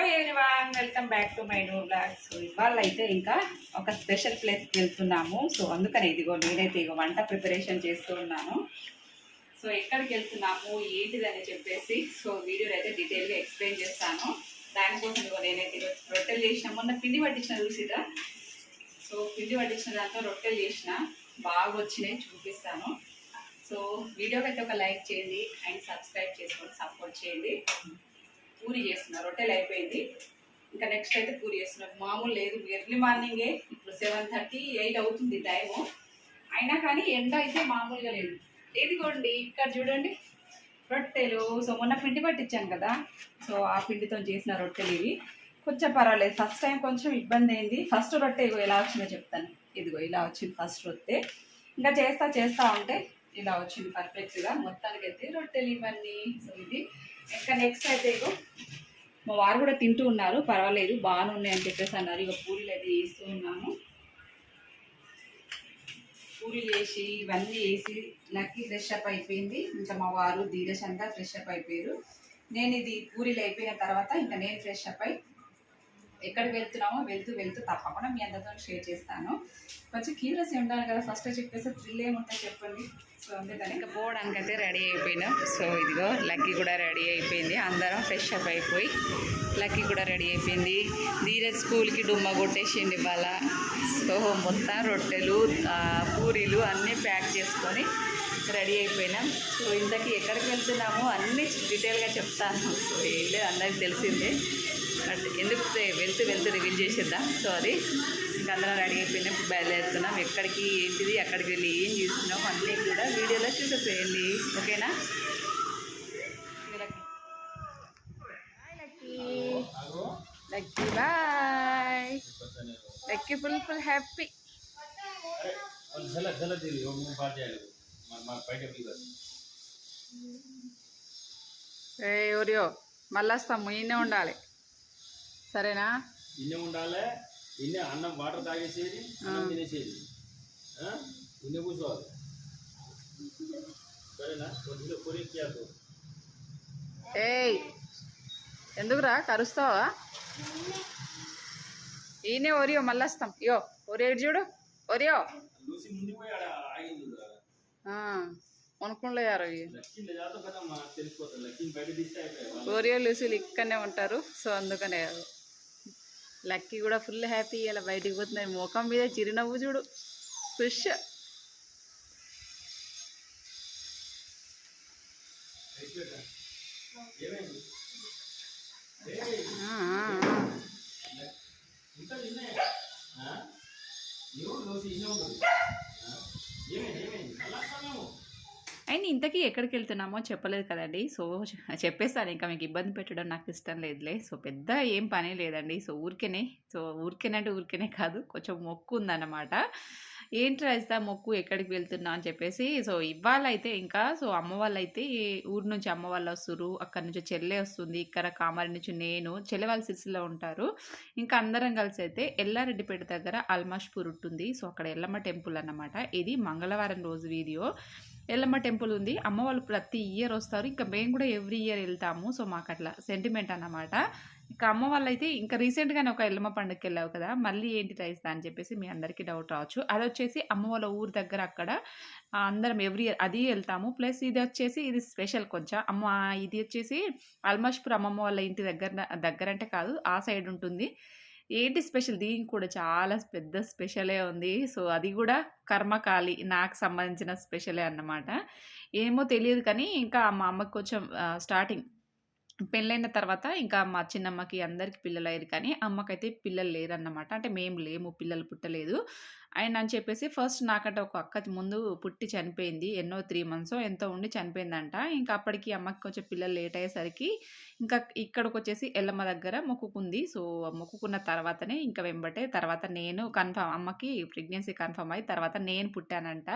Hello everyone welcome back to my new blog so ఇవాళ అయితే ఇంకా ఒక స్పెషల్ ప్లేస్కి వెళ్తున్నాము. సో అందుకని ఇదిగో నేనైతే ఇక వంట ప్రిపరేషన్ చేస్తూ ఉన్నాను. సో ఎక్కడికి వెళ్తున్నాము? ఏంటిదని చెప్పేసి సో వీడియోలో అయితే డీటెయిల్గా ఎక్స్ప్లెయిన్ చేస్తాను. దానికోసం ఇదిగో నేనైతే రొట్టెలు చేసిన. మొన్న పిండి పట్టించిన చూసిరా? సో పిండి పట్టించిన దాంతో రొట్టెలు చేసిన. బాగా వచ్చినాయి చూపిస్తాను. సో వీడియోకి అయితే ఒక లైక్ చేయండి. అండ్ సబ్స్క్రైబ్ చేసుకొని సపోర్ట్ చేయండి. పూరి చేస్తున్నా రొట్టెలు అయిపోయింది. ఇంకా నెక్స్ట్ అయితే పూరి చేస్తున్నారు. మామూలు లేదు. ఎర్లీ మార్నింగే ఇప్పుడు సెవెన్ థర్టీ ఎయిట్ అవుతుంది టైము అయినా కానీ ఎండ అయితే మామూలుగా లేదు. ఇదిగోండి ఇక్కడ చూడండి. రొట్టెలు. సో మొన్న పిండి పట్టించాను కదా. సో ఆ పిండితో చేసిన రొట్టెలు ఇవి. కొంచెం పర్వాలేదు. ఫస్ట్ టైం కొంచెం ఇబ్బంది అయింది. ఫస్ట్ రొట్టె ఇగో ఎలా వచ్చిందో చెప్తాను. ఇదిగో ఇలా వచ్చింది ఫస్ట్ రొట్టె. ఇంకా చేస్తా చేస్తా ఉంటే ఇలా వచ్చింది పర్ఫెక్ట్గా మొత్తానికి అయితే రొట్టెలు ఇవన్నీ. సో ఇది. ఇంకా నెక్స్ట్ అయితే ఇగో. మా వారు కూడా తింటూ ఉన్నారు. పర్వాలేదు బాగానే ఉన్నాయి అని చెప్పేసి అన్నారు. ఇక పూరీలు అయితే వేస్తూ ఉన్నాను పూరీలు వేసి ఇవన్నీ వేసి లక్కీ ఫ్రెష్ అప్ అయిపోయింది. ఇంకా మా వారు ధీరజ్ అంతా ఫ్రెష్ అప్ అయిపోయారు. నేను ఇది పూరీలు అయిపోయిన తర్వాత ఇంకా నేను ఫ్రెష్ అప్ అయి ఎక్కడికి వెళ్తున్నామో వెళ్తూ వెళ్తూ తప్పకుండా మీ అందరితో షేర్ చేస్తాను. కొంచెం క్యూరియస్ ఉండాలి కదా ఫస్ట్ చెప్పేసి థ్రిల్ ఏముంటాయి చెప్పండి. సో అందుకని. ఇంకా పోవడానికి అయితే రెడీ అయిపోయినాం. సో ఇదిగో లక్కీ కూడా రెడీ అయిపోయింది. అందరం ఫ్రెష్ అప్ అయిపోయి లక్కీ కూడా రెడీ అయిపోయింది. ధీరజ్ స్కూల్కి డుమ్మ కొట్టేసింది ఇవాళ. సో మొత్తం రొట్టెలు పూరీలు అన్నీ ప్యాక్ చేసుకొని రెడీ అయిపోయినాం. సో ఇంతకీ ఎక్కడికి వెళ్తున్నాము అన్నీ డీటెయిల్గా చెప్తాను. సో ఏం లేదు అందరికి తెలిసిందే. ఎందుకు వెళ్తూ వెళ్తూ రివీల్ చేసేద్దాం? సో అది ఇంకా అందరం రెడీ అయిపోయినా ఇప్పుడు బయలుదేరుతున్నాం. ఎక్కడికి ఏంటిది ఎక్కడికి వెళ్ళి ఏం చూస్తున్నాం అన్నీ కూడా వీడియోలో చూసేసేయండి. ఓకేనా? Bye. Lucky full full happy. Oreo మళ్ళీ వస్తాము ఈయనే ఉండాలి. సరేనా? ఇన్నే ఉండాలి ఇన్నే అన్నం వాటర్ తాగేసేది అన్నం తినేసేది? ఇన్నే కూర్చోవాలి. సరేనా? కొద్దిగా ఏయ్ ఎందుకురా? కరుస్తావా? ఈయనే ఒరియో మళ్ళీ వస్తాం యో ఒరియో ఇటు చూడు. ఒరియో. అయిపోయాయి. ఓరియో లూసీలు ఇక్కడనే ఉంటారు సో అందుకనే లక్కీ కూడా ఫుల్ హ్యాపీ ఇలా బయటికి పోతున్నాయి ముఖం మీద చిరునవ్వు చూడు. ఖుష్ ఏమైంది? అండ్ ఇంతకీ ఎక్కడికి వెళ్తున్నామో చెప్పలేదు కదండి. సో చెప్పేస్తాను. ఇంకా మీకు ఇబ్బంది పెట్టడం నాకు ఇష్టం లేదులే. సో పెద్ద ఏం పని లేదండి. సో ఊరికేనే. సో ఊరికేనంటే ఊరికేనే కాదు. కొంచెం మొక్కు ఉందన్నమాట. ఏంటి రాయిస్తా మొక్కు ఎక్కడికి వెళ్తున్నా అని చెప్పేసి. సో ఇవాళ అయితే ఇంకా. సో అమ్మ వాళ్ళు అయితే ఊరు నుంచి అమ్మ వాళ్ళు వస్తారు అక్కడి నుంచి చెల్లె వస్తుంది. ఇక్కడ కామారి నుంచి నేను. చెల్లె వాళ్ళ సిరిసిలో ఉంటారు. ఇంకా అందరం కలిసి అయితే ఎల్లారెడ్డిపేట దగ్గర అల్మాష్పూర్ ఉంటుంది. సో అక్కడ ఎల్లమ్మ టెంపుల్ అన్నమాట. ఇది మంగళవారం రోజు వీడియో. ఎల్లమ్మ టెంపుల్ ఉంది. అమ్మ వాళ్ళు ప్రతి ఇయర్ వస్తారు. ఇంకా మేము కూడా ఎవ్రీ ఇయర్ వెళ్తాము. సో మాకు అట్లా సెంటిమెంట్ అన్నమాట. ఇంకా అమ్మ వాళ్ళు అయితే ఇంకా రీసెంట్గానే ఒక ఎల్లమ్మ పండుగకి వెళ్ళావు కదా మళ్ళీ ఏంటి రైస్తా అని చెప్పేసి మీ అందరికీ డౌట్ రావచ్చు. అది వచ్చేసి అమ్మ వాళ్ళ ఊరు దగ్గర అక్కడ అందరం ఎవ్రీ ఇయర్ అది వెళ్తాము. ప్లస్ ఇది వచ్చేసి ఇది స్పెషల్ కొంచెం. అమ్మ ఇది వచ్చేసి అల్మాష్పూర్ అమ్మమ్మ వాళ్ళ ఇంటి దగ్గర దగ్గర అంటే కాదు ఆ సైడ్ ఉంటుంది. ఏంటి స్పెషల్? దీనికి కూడా చాలా పెద్ద స్పెషలే ఉంది. సో అది కూడా కర్మకాలి నాకు సంబంధించిన స్పెషలే అన్నమాట. ఏమో తెలియదు కానీ ఇంకా మా అమ్మకి కొంచెం స్టార్టింగ్ పెళ్ళైన తర్వాత ఇంకా మా చిన్నమ్మకి అందరికి పిల్లలు అయ్యారు కానీ అమ్మకైతే పిల్లలు లేరన్నమాట. అంటే మేము లేము పిల్లలు పుట్టలేదు. అండ్ అని చెప్పేసి ఫస్ట్ నాకంటే ఒక అక్క ముందు పుట్టి చనిపోయింది. ఎన్నో త్రీ మంత్స్ ఎంతో ఉండి చనిపోయిందంట. ఇంకా అప్పటికి అమ్మకి కొంచెం పిల్లలు లేట్ అయ్యేసరికి ఇంకా ఇక్కడికి వచ్చేసి ఎల్లమ్మ దగ్గర మొక్కుకుంది. సో మొక్కుకున్న తర్వాతనే ఇంకా వెంబటే తర్వాత నేను కన్ఫర్మ్ అమ్మకి ప్రెగ్నెన్సీ కన్ఫర్మ్ అయ్యి తర్వాత నేను పుట్టానంట.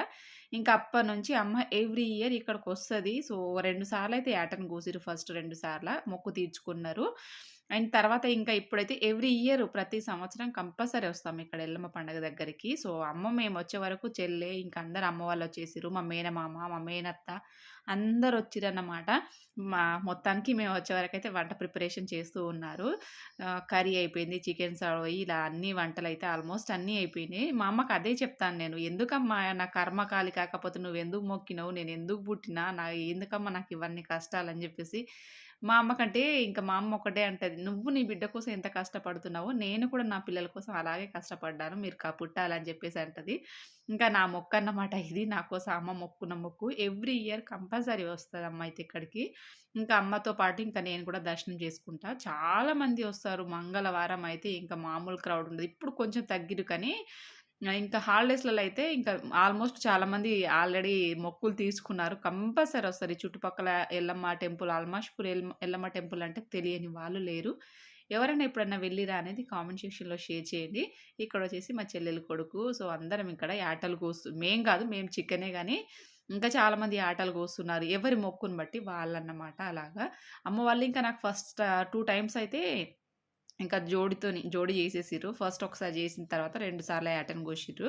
ఇంకా అప్పటి నుంచి అమ్మ ఎవ్రీ ఇయర్ ఇక్కడికి వస్తుంది సో రెండు సార్లు అయితే యాటను కూసిరు ఫస్ట్ రెండు సార్లు మొక్కు తీర్చుకున్నారు. అండ్ తర్వాత ఇంకా ఇప్పుడైతే ఎవ్రీ ఇయర్ ప్రతి సంవత్సరం కంపల్సరీ వస్తాం ఇక్కడ ఎల్లమ్మ పండగ దగ్గరికి. సో అమ్మ మేము వచ్చే వరకు చెల్లె ఇంకా అందరు అమ్మ వాళ్ళు వచ్చేసారు మా మేనమామ మా మేనత్త అందరు వచ్చిరన్నమాట. మా మొత్తానికి మేము వచ్చేవరకైతే వంట ప్రిపరేషన్ చేస్తూ ఉన్నారు. కర్రీ అయిపోయింది. చికెన్ సర్వయి ఇలా అన్ని వంటలైతే ఆల్మోస్ట్ అన్నీ అయిపోయినాయి. మా అమ్మకి అదే చెప్తాను నేను. "ఎందుకమ్మా నా కర్మకాలి కాకపోతే నువ్వు ఎందుకు మొక్కినావు నేను ఎందుకు పుట్టినా? నా ఎందుకమ్మా నాకు ఇవన్నీ కష్టాలు" అని చెప్పేసి మా అమ్మకంటే ఇంకా మా అమ్మ ఒకటే అంటది. "నువ్వు నీ బిడ్డ కోసం ఎంత కష్టపడుతున్నావో నేను కూడా నా పిల్లల కోసం అలాగే కష్టపడ్డాను. మీరు పుట్టాలని చెప్పేసి అంటది. ఇంకా నా మొక్కన్నమాట ఇది. నా కోసం అమ్మ మొక్కున్న మొక్కు. ఎవ్రీ ఇయర్ కంపల్సరీ వస్తుంది అమ్మ అయితే ఇక్కడికి. ఇంకా అమ్మతో పాటు ఇంకా నేను కూడా దర్శనం చేసుకుంటా. చాలా మంది వస్తారు. మంగళవారం అయితే ఇంకా మామూలు క్రౌడ్ ఉండదు. ఇప్పుడు కొంచెం తగ్గిర్రు కానీ ఇంకా హాలిడేస్‌లలో అయితే ఇంకా ఆల్మోస్ట్ చాలామంది ఆల్రెడీ మొక్కులు తీసుకున్నారు కంపల్సరీ వస్తారు. ఈ చుట్టుపక్కల ఎల్లమ్మ టెంపుల్ ఆల్మాష్‌పూర్ ఎల్ ఎల్లమ్మ టెంపుల్ అంటే తెలియని వాళ్ళు లేరు. ఎవరైనా ఎప్పుడన్నా వెళ్ళిరా అనేది కామెంట్ సెక్షన్‌లో షేర్ చేయండి. ఇక్కడ వచ్చేసి మా చెల్లెలు కొడుకు. సో, అందరం ఇక్కడ ఆటలు కోస్తు మేం కాదు. మేము చికెనే కానీ ఇంకా చాలామంది ఆటలు కోస్తున్నారు. ఎవరి మొక్కుని బట్టి వాళ్ళన్నమాట అలాగా. అమ్మ వాళ్ళు ఇంకా నాకు ఫస్ట్ టూ టైమ్స్ అయితే ఇంకా జోడితోని జోడి చేసేసిర్రు. ఫస్ట్ ఒకసారి చేసిన తర్వాత రెండు సార్లు యాటను కోసిర్రు.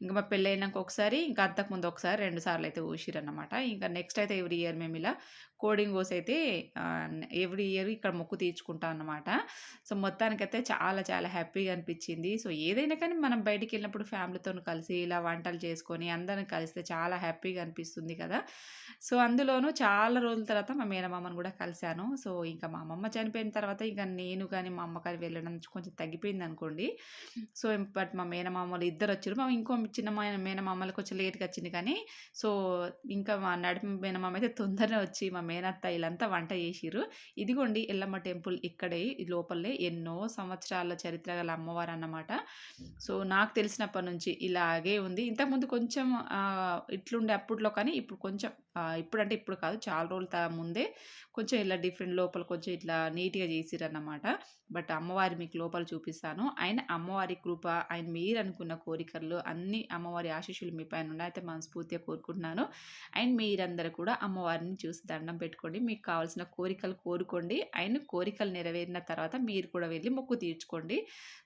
ఇంకా మా పెళ్ళైనంక ఒకసారి, ఇంకా అంతకుముందు ఒకసారి రెండు సార్లు అయితే కోసిర్రన్నమాట. ఇంకా నెక్స్ట్ అయితే ఎవ్రీ ఇయర్ మేము ఇలా కోడింగ్ కోసైతే అయితే ఎవ్రీ ఇయర్ ఇక్కడ మొక్కు తీర్చుకుంటాం అన్నమాట. సో, మొత్తానికైతే చాలా చాలా హ్యాపీగా అనిపించింది. సో, ఏదైనా కానీ మనం బయటికి వెళ్ళినప్పుడు ఫ్యామిలీతో కలిసి ఇలా వంటలు చేసుకొని అందరం కలిస్తే చాలా హ్యాపీగా అనిపిస్తుంది కదా! సో, అందులోనూ చాలా రోజుల తర్వాత మా మేనమామని కూడా కలిశాను సో, ఇంకా మా అమ్మమ్మ చనిపోయిన తర్వాత ఇంకా నేను కానీ మా అమ్మ కానీ వెళ్ళడం కొంచెం తగ్గిపోయిందనుకోండి. సో, బట్ మా మేనమామలు ఇద్దరు వచ్చారు మా ఇంకో చిన్న మేనమామలు కొంచెం లేట్‌గా వచ్చింది కానీ, సో, ఇంకా మా నడిపి మేనమామ అయితే తొందరనే వచ్చి మా మేనత్త ఇలంతా వంట చేసిర్రు. ఇదిగోండి ఎల్లమ్మ టెంపుల్ ఇక్కడే లోపలే ఎన్నో సంవత్సరాల చరిత్ర గల అమ్మవారు అన్నమాట సో, నాకు తెలిసినప్పటి నుంచి ఇలాగే ఉంది. ఇంతకుముందు కొంచెం ఇట్లుండే అప్పట్లో కానీ ఇప్పుడు కొంచెం ఇప్పుడంటే ఇప్పుడు కాదు. చాలా రోజుల ముందే కొంచెం ఇలా డిఫరెంట్ లోపల కొంచెం ఇట్లా నీట్‌గా చేసిరన్నమాట బట్ అమ్మవారి మీకు లోపల చూపిస్తాను. ఆయన అమ్మవారి కృప, ఆయన మీరు అనుకున్న కోరికలు అన్ని అమ్మవారి ఆశీస్సులు మీ పైన ఉండాలని అయితే మనస్ఫూర్తిగా కోరుకుంటున్నాను. అండ్ మీరందరూ కూడా అమ్మవారిని చూసి దండం పెట్టుకోండి. మీకు కావాల్సిన కోరికలు కోరుకోండి. ఆయన కోరికలు నెరవేరిన తర్వాత మీరు కూడా వెళ్ళి మొక్కు తీర్చుకోండి.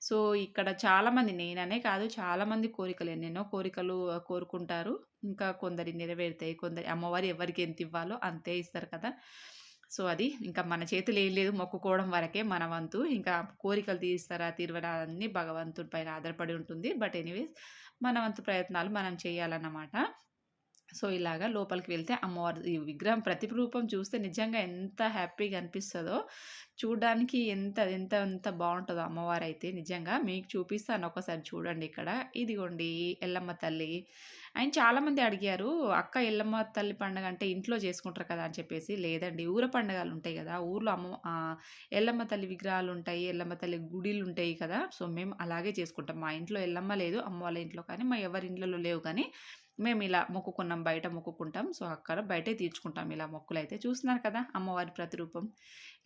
సో, ఇక్కడ చాలామంది నేననే కాదు చాలామంది కోరికలు ఎన్నెన్నో కోరికలు కోరుకుంటారు. ఇంకా కొందరి నెరవేరుతాయి. కొందరి అమ్మవారు ఎవరికి ఎంత ఇవ్వాలో అంతే ఇస్తారు కదా! సో, అది ఇంకా మన చేతులు ఏం లేదు. మొక్కుకోవడం వరకే మన వంతు. ఇంకా కోరికలు తీరుస్తారా, తీరువరా అన్నీ భగవంతుడి పైన ఆధారపడి ఉంటుంది. బట్ ఎనీవేస్ మన వంతు ప్రయత్నాలు మనం చేయాలన్నమాట. సో, ఇలాగా లోపలికి వెళ్తే అమ్మవారి ఈ విగ్రహం ప్రతిరూపం చూస్తే నిజంగా ఎంత హ్యాపీగా అనిపిస్తుందో చూడడానికి ఎంత ఎంత ఎంత బాగుంటుందో అమ్మవారు అయితే నిజంగా. మీకు చూపిస్తాను ఒకసారి చూడండి ఇక్కడ. ఇదిగోండి ఎల్లమ్మ తల్లి. అండ్ చాలామంది అడిగారు, "అక్క ఎల్లమ్మ తల్లి పండగ అంటే ఇంట్లో చేసుకుంటారు కదా!" అని చెప్పేసి. లేదండి ఊర పండుగలు ఉంటాయి కదా! ఊర్లో అమ్మ ఎల్లమ్మ తల్లి విగ్రహాలు ఉంటాయి ఎల్లమ్మ తల్లి గుడిలు ఉంటాయి కదా! సో, మేము అలాగే చేసుకుంటాం. మా ఇంట్లో ఎల్లమ్మ లేదు. అమ్మ వాళ్ళ ఇంట్లో కానీ, మా ఎవరి ఇంట్లో లేవు కానీ, మేము ఇలా మొక్కుకున్నాం. బయట మొక్కుకుంటాం. సో, అక్కడ బయటే తీర్చుకుంటాం ఇలా మొక్కులైతే. చూస్తున్నారు కదా! అమ్మవారి ప్రతిరూపం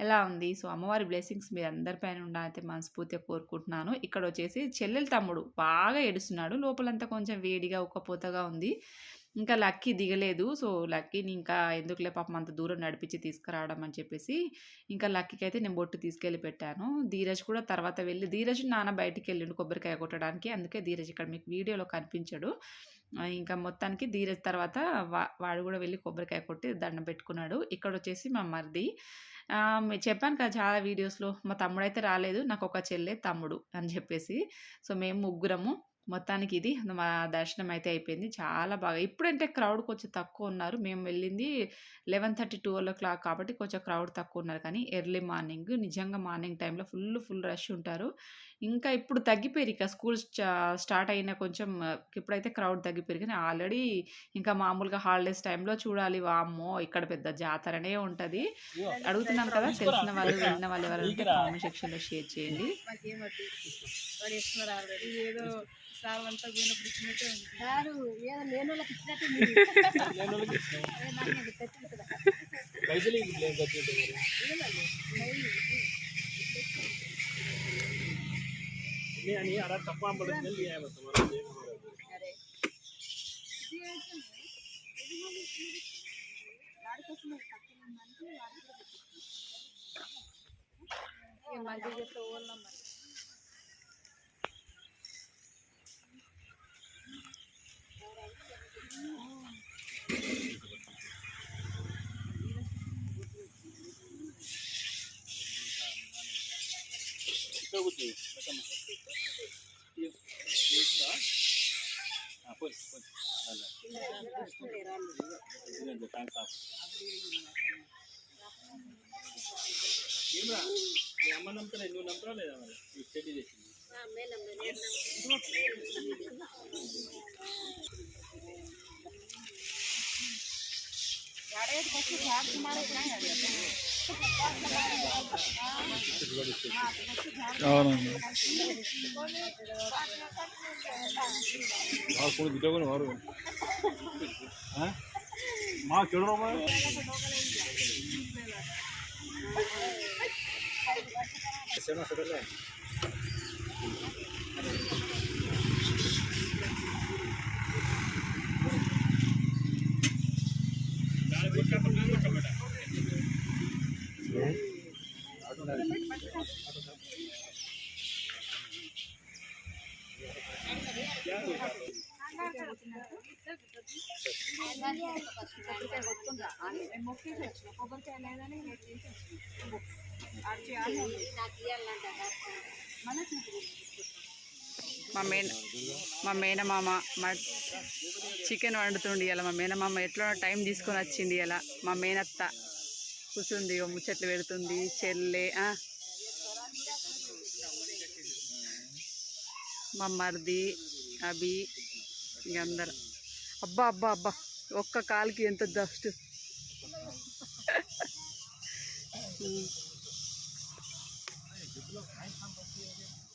ఎలా ఉంది. సో, అమ్మవారి బ్లెస్సింగ్స్ మీరు అందరి పైన ఉండాలైతే మనస్ఫూర్తిగా కోరుకుంటున్నాను. ఇక్కడ వచ్చేసి చెల్లెలు తమ్ముడు బాగా ఏడుస్తున్నాడు. లోపలంతా కొంచెం వేడిగా, ఉక్కపోతగా ఉంది. ఇంకా లక్కీ దిగలేదు. సో, లక్కీని ఇంకా ఎందుకులే పాపం అంత దూరం నడిపించి తీసుకురావడం అని చెప్పేసి, ఇంకా లక్కీకి అయితే నేను బొట్టు తీసుకెళ్ళి పెట్టాను. ధీరజ్ కూడా తర్వాత వెళ్ళి ధీరజ్ నాన్న బయటికి వెళ్ళిండు కొబ్బరికాయ కొట్టడానికి. అందుకే ధీరజ్ ఇక్కడ మీకు వీడియోలో కనిపించాడు ఇంకా మొత్తానికి ధీరజ్ తర్వాత వా వాడు కూడా వెళ్ళి కొబ్బరికాయ కొట్టి దండం పెట్టుకున్నాడు. ఇక్కడ వచ్చేసి మా మరిది. చెప్పాను కదా! చాలా వీడియోస్‌లో మా తమ్ముడైతే రాలేదు. నాకు ఒక చెల్లె, తమ్ముడు అని చెప్పేసి. సో, మేము ముగ్గురము. మొత్తానికి ఇది మా దర్శనం అయితే అయిపోయింది. చాలా బాగా ఇప్పుడంటే క్రౌడ్ కొంచెం తక్కువ ఉన్నారు మేము వెళ్ళింది 11:30, 12:00 కాబట్టి కొంచెం క్రౌడ్ తక్కువ ఉన్నారు కానీ, ఎర్లీ మార్నింగ్ నిజంగా మార్నింగ్ టైంలో ఫుల్ ఫుల్ రష్ ఉంటారు. ఇంకా ఇప్పుడు తగ్గిపోయిర్రు ఇక స్కూల్స్ స్టార్ట్ అయిన కొంచెం ఇప్పుడైతే క్రౌడ్ తగ్గిపోయిర్రు కానీ, ఆల్రెడీ ఇంకా మామూలుగా హాలిడేస్ టైమ్‌లో చూడాలి. వామ్మో! ఇక్కడ పెద్ద జాతరనే ఉంటది. అడుగుతున్నాను కదా! తెలిసిన వాళ్ళు, వెళ్ళిన వాళ్ళు ఎవరైనా ఉంటే కామెంట్ సెక్షన్‌లో షేర్ చేయండి. మాకేమొద్దు. ఇంక బ్లేమ్ కట్టింటే మరి. నీ అని అలా తప్ప అంబడం వెళ్ళి ఏమవుతుంది మరి ఏం కాదు. అరే ఇక మంచిగా చెప్తే ఓళ్ళం మరి. ఇక్కడ కూర్చో లెక్కమ్మ. ఇయ్యో. ఇయ్యొచ్చురా? ఆ, పోయి పోయి అలా. ఇదిగోండి, థాంక్స్ ఆఫ్. ఏమ్రా మీ అమ్మ నమ్ముతా నువ్వు నమ్ముతావా లేదా మరి ఈ చెడ్డి చేసింది అవునండి వారు కొన్ని దిగ్గని వారు మా చూడరా కొబ్బరికాయ లేదని అడిచి ఆడ మా మేన మా మేనమామ మా చికెన్ వండుతుండి ఇలా మా మేనమామ ఎట్లా టైం తీసుకొని వచ్చింది ఇలా మా మేనత్త కూర్చుంది ముచ్చట్లు పెడుతుంది చెల్లె. మా మరిది అభి ఇంక అందరం. అబ్బా అబ్బా అబ్బా ఒక్క కాలుకి ఎంత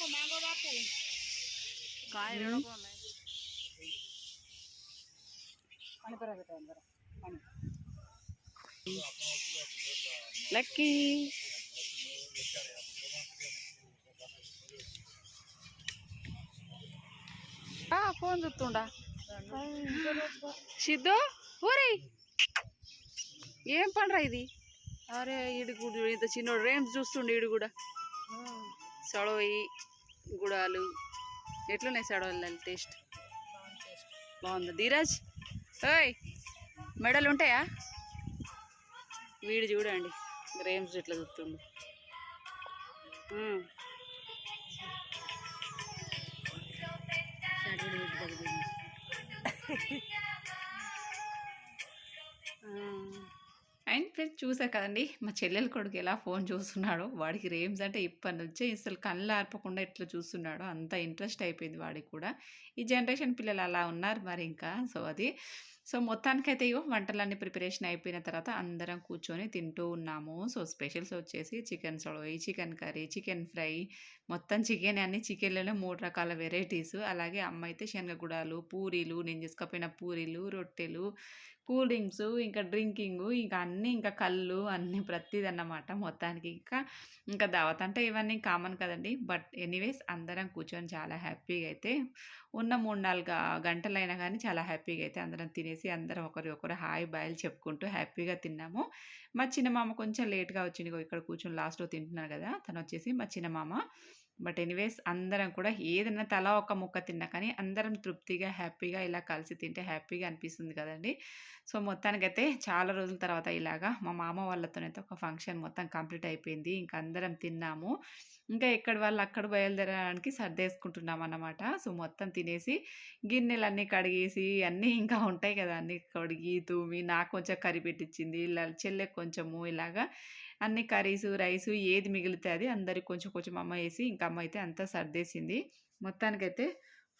కాయ రేణుకో మ్యాంగో బాపు కాయ లక్కీ ఫోన్ చూస్తుండా. సిద్ధు ఊరి ఏం పండ్రా ఇది? అరే ఈడు కూడా ఇంత చిన్నోడు రేమ్స్ చూస్తుండే ఈడు కూడా. సడవయి గుడాలు ఎట్లున్నాయి సడవలు టేస్ట్? బాగుంది? ధీరాజ్? ఓయ్ మెడలు ఉంటాయా? వీడు చూడండి రేమ్స్ ఇట్లా చూస్తుండు. Thank you. ఫ్రెండ్స్ చూసారు కదండి? మా చెల్లెల కొడుకు ఎలా ఫోన్ చూస్తున్నాడో వాడికి రేమ్స్ అంటే ఇప్పటి నుంచే అసలు కళ్ళు ఆర్పకుండా ఎట్లా చూస్తున్నాడో అంత ఇంట్రెస్ట్ అయిపోయింది వాడికి కూడా. ఈ జనరేషన్ పిల్లలు అలా ఉన్నారు మరి ఇంకా. సో అది. సో మొత్తానికైతే ఇగో వంటలన్నీ ప్రిపరేషన్ అయిపోయిన తర్వాత అందరం కూర్చొని తింటూ ఉన్నాము. సో స్పెషల్స్ వచ్చేసి చికెన్ సొడవయి చికెన్ కర్రీ చికెన్ ఫ్రై మొత్తం చికెన్ అన్ని చికెన్లోనే మూడు రకాల వెరైటీస్. అలాగే అమ్మ అయితే శనగగుడాలు పూరీలు నేను చేసుకపోయిన పూరీలు రొట్టెలు కూల్ డ్రింక్స్ ఇంకా డ్రింకింగ్ ఇంకా అన్నీ ఇంకా కళ్ళు అన్నీ ప్రతిదీ అన్నమాట మొత్తానికి. ఇంకా ఇంకా దావత్ అంటే ఇవన్నీ కామన్ కదండి. బట్ ఎనీవేస్ అందరం కూర్చొని చాలా హ్యాపీగా అయితే ఉన్న మూడు నాలుగు గంటలైనా కానీ చాలా హ్యాపీగా అయితే అందరం తినేసి అందరం ఒకరి ఒకరు హాయ్ బాయలు చెప్పుకుంటూ హ్యాపీగా తిన్నాము. మా చిన్న మామ కొంచెం లేట్గా వచ్చింది. ఇక్కడ కూర్చొని లాస్ట్లో తింటున్నాను కదా తను వచ్చేసి మా చిన్న మామ బట్ ఎనీవేస్ అందరం కూడా ఏదైనా తలా ఒక ముక్క తిన్నా కానీ అందరం తృప్తిగా హ్యాపీగా ఇలా కలిసి తింటే హ్యాపీగా అనిపిస్తుంది కదండి. సో మొత్తానికైతే చాలా రోజుల తర్వాత ఇలాగా మా మామ వాళ్ళతోనైతే ఒక ఫంక్షన్ మొత్తం కంప్లీట్ అయిపోయింది. ఇంకా అందరం తిన్నాము. ఇంకా ఎక్కడి వాళ్ళు అక్కడ బయలుదేరడానికి సర్దేసుకుంటున్నాం అన్నమాట. సో మొత్తం తినేసి గిన్నెలన్నీ కడిగేసి అన్నీ ఇంకా ఉంటాయి కదా అన్నీ కడిగి తూమి నాకు కొంచెం కరిపెట్టించింది పెట్టించింది ఇలా చెల్లె కొంచెము ఇలాగా అన్ని కర్రీస్ రైస్ ఏది మిగిలితే అది అందరికి కొంచెం కొంచెం అమ్మ వేసి ఇంకా అమ్మ అయితే అంతా సర్దేసింది. మొత్తానికైతే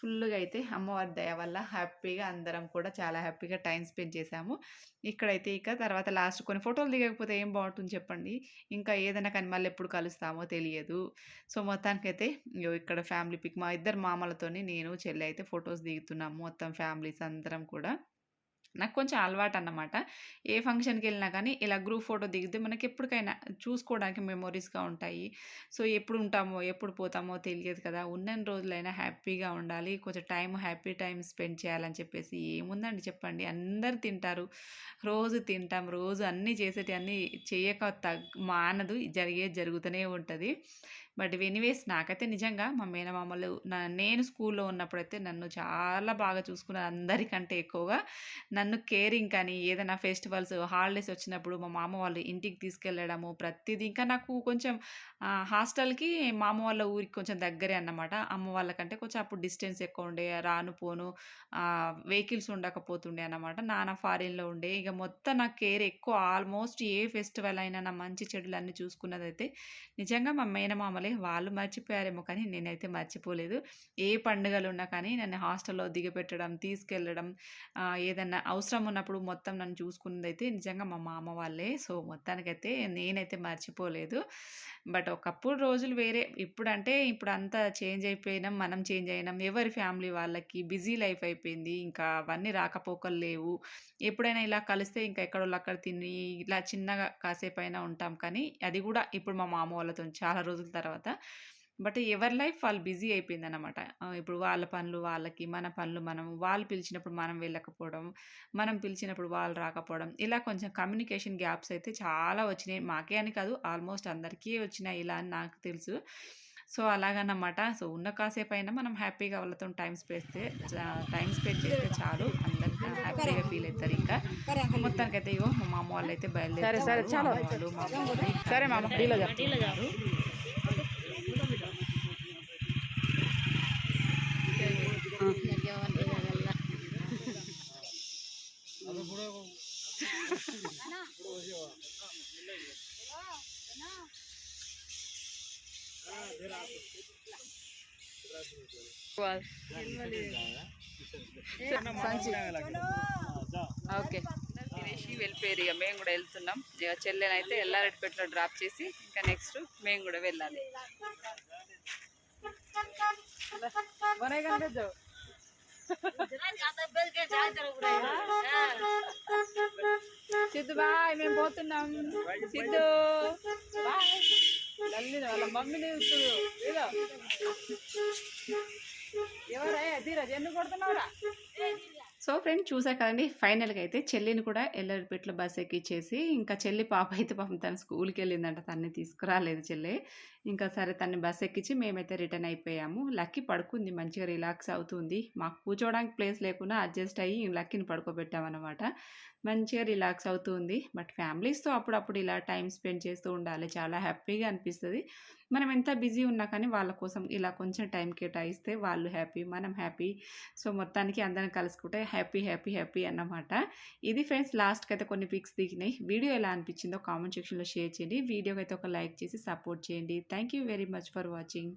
ఫుల్గా అయితే అమ్మవారి దయ వల్ల హ్యాపీగా అందరం కూడా చాలా హ్యాపీగా టైం స్పెండ్ చేశాము. ఇక్కడైతే ఇక తర్వాత లాస్ట్ కొన్ని ఫోటోలు దిగకపోతే ఏం బాగుంటుంది చెప్పండి? ఇంకా ఏదైనా కానీ మళ్ళీ ఎప్పుడు కలుస్తామో తెలియదు. సో మొత్తానికైతే ఇగో ఇక్కడ ఫ్యామిలీ పిక్ మా ఇద్దరు మామలతోని నేను చెల్లి అయితే ఫొటోస్ దిగుతున్నాము మొత్తం ఫ్యామిలీస్ అందరం కూడా. నాకు కొంచెం అలవాటు అన్నమాట ఏ ఫంక్షన్కి వెళ్ళినా కానీ ఇలా గ్రూప్ ఫోటో దిగితే మనకి ఎప్పటికైనా చూసుకోవడానికి మెమొరీస్గా ఉంటాయి. సో, ఎప్పుడు ఉంటామో, ఎప్పుడు పోతామో తెలియదు కదా! ఉన్నన్ని రోజులైనా హ్యాపీగా ఉండాలి. కొంచెం టైం హ్యాపీ టైం స్పెండ్ చేయాలని చెప్పేసి ఏముందండి చెప్పండి. అందరు తింటారు. రోజు తింటాం. రోజు అన్నీ చేసేటియన్నీ చేయక తగ్ మానదు. జరిగేది జరుగుతూనే ఉంటుంది బట్ ఎనీవేస్ నాకైతే నిజంగా మా మేనమామలు నా నేను స్కూల్‌లో ఉన్నప్పుడైతే నన్ను చాలా బాగా చూసుకున్నారు. అందరికంటే ఎక్కువగా. నన్ను కేరింగ్ కానీ, ఏదైనా ఫెస్టివల్స్, హాలిడేస్ వచ్చినప్పుడు మా మామ వాళ్ళు ఇంటికి తీసుకెళ్ళడము ప్రతిదీ ఇంకా నాకు కొంచెం హాస్టల్‌కి మామ వాళ్ళ ఊరికి కొంచెం దగ్గరే అన్నమాట. అమ్మ వాళ్ళకంటే కొంచెం అప్పుడు డిస్టెన్స్ ఎక్కువ ఉండే రాను, పోను వెహికల్స్ ఉండకపోతుండే అన్నమాట. నాన్న ఫారిన్‌లో ఉండే. ఇక మొత్తం నాకు కేర్ ఎక్కువ ఆల్మోస్ట్ ఏ ఫెస్టివల్ అయినా నా మంచి చెడులన్నీ చూసుకున్నదైతే నిజంగా మా మేనమామలే. వాళ్ళు మర్చిపోయారేమో కానీ నేనైతే మర్చిపోలేదు. ఏ పండుగలు ఉన్నా కానీ నన్ను హాస్టల్‌లో దిగపెట్టడం, తీసుకెళ్ళడం ఏదన్నా అవసరం ఉన్నప్పుడు మొత్తం నన్ను చూసుకున్నదైతే నిజంగా మా మామ వాళ్ళే. సో, మొత్తానికైతే నేనైతే మర్చిపోలేదు. బట్ ఒకప్పుడు రోజులు వేరే. ఇప్పుడంటే ఇప్పుడు అంతా చేంజ్ అయిపోయినాం. మనం చేంజ్ అయినాం. ఎవరి ఫ్యామిలీ వాళ్ళకి బిజీ లైఫ్ అయిపోయింది. ఇంకా అవన్నీ రాకపోకలు లేవు. ఎప్పుడైనా ఇలా కలిస్తే ఇంకా ఎక్కడో అక్కడ తిని ఇలా చిన్నగా కాసేపైనా ఉంటాం కానీ అది కూడా ఇప్పుడు మా మామ వాళ్ళతో చాలా రోజుల తర్వాత. బట్ ఎవరి లైఫ్ వాళ్ళు బిజీ అయిపోయిందన్నమాట. ఇప్పుడు వాళ్ళ పనులు వాళ్ళకి, మన పనులు మనం. వాళ్ళు పిలిచినప్పుడు మనం వెళ్ళకపోవడం, మనం పిలిచినప్పుడు వాళ్ళు రాకపోవడం. ఇలా కొంచెం కమ్యూనికేషన్ గ్యాప్స్ అయితే చాలా వచ్చినాయి. మాకే అని కాదు ఆల్మోస్ట్ అందరికీ వచ్చినాయి ఇలా అని నాకు తెలుసు. సో, అలాగనమాట. సో, ఉన్న కాసేపైనా మనం హ్యాపీగా వాళ్ళతోని టైమ్ స్పెస్తే చ టైమ్ స్పెండ్ చేస్తే చాలు. అందరూ హ్యాపీగా ఫీల్ అయితారు ఇంకా. మొత్తానికైతే ఇగో మా మామ వాళ్ళైతే సరే, సరే, బయలుదేరుతున్నారు. చాలు. అమ్మ వాళ్ళు, మా మమ్మీ సరే మామ, ఓకే. తినేసి వెళ్ళిపోయారు ఇక మేము కూడా వెళ్తున్నాం. ఇక చెల్లెనైతే ఎల్లారెడ్డిపేటలో డ్రాప్ చేసి ఇంకా నెక్స్ట్ మేము కూడా వెళ్ళాలి. సిద్ధు బాయ్ మేము పోతున్నాం. సిద్ధు బాయ్. వాళ్ళ మమ్మీని చూస్తుడు ఏదో ఎవరే? ధీరజ్ ఎందుకు కొడుతున్నావురా? సో ఫ్రెండ్ చూసా కదండి ఫైనల్గా అయితే చెల్లిని కూడా ఎల్లరిపేటలో బస్ ఎక్కిచ్చేసి ఇంకా చెల్లి పాప అయితే పాపం తను స్కూల్కి వెళ్ళిందంట తన్ని తీసుకురాలేదు చెల్లి. ఇంకా సరే తన్ని బస్ ఎక్కించి మేమైతే రిటర్న్ అయిపోయాము. లక్కీ పడుకుంది మంచిగా రిలాక్స్ అవుతుంది. మాకు కూర్చోవడానికి ప్లేస్ లేకుండా అడ్జస్ట్ అయ్యి లక్కీని పడుకోబెట్టామన్నమాట. మంచిగా రిలాక్స్ అవుతుంది. బట్ ఫ్యామిలీస్తో అప్పుడప్పుడు ఇలా టైం స్పెండ్ చేస్తూ ఉండాలి. చాలా హ్యాపీగా అనిపిస్తుంది. మనం ఎంత బిజీ ఉన్నా కానీ వాళ్ళ కోసం ఇలా కొంచెం టైం కేటాయిస్తే వాళ్ళు హ్యాపీ మనం హ్యాపీ. సో మొత్తానికి అందరం కలుసుకుంటే హ్యాపీ హ్యాపీ హ్యాపీ అన్నమాట. ఇది ఫ్రెండ్స్ లాస్ట్కి అయితే కొన్ని పిక్స్ దిగినాయి. వీడియో ఎలా అనిపించిందో కామెంట్ సెక్షన్లో షేర్ చేయండి. వీడియోకి అయితే ఒక లైక్ చేసి సపోర్ట్ చేయండి. Thank you very much for watching.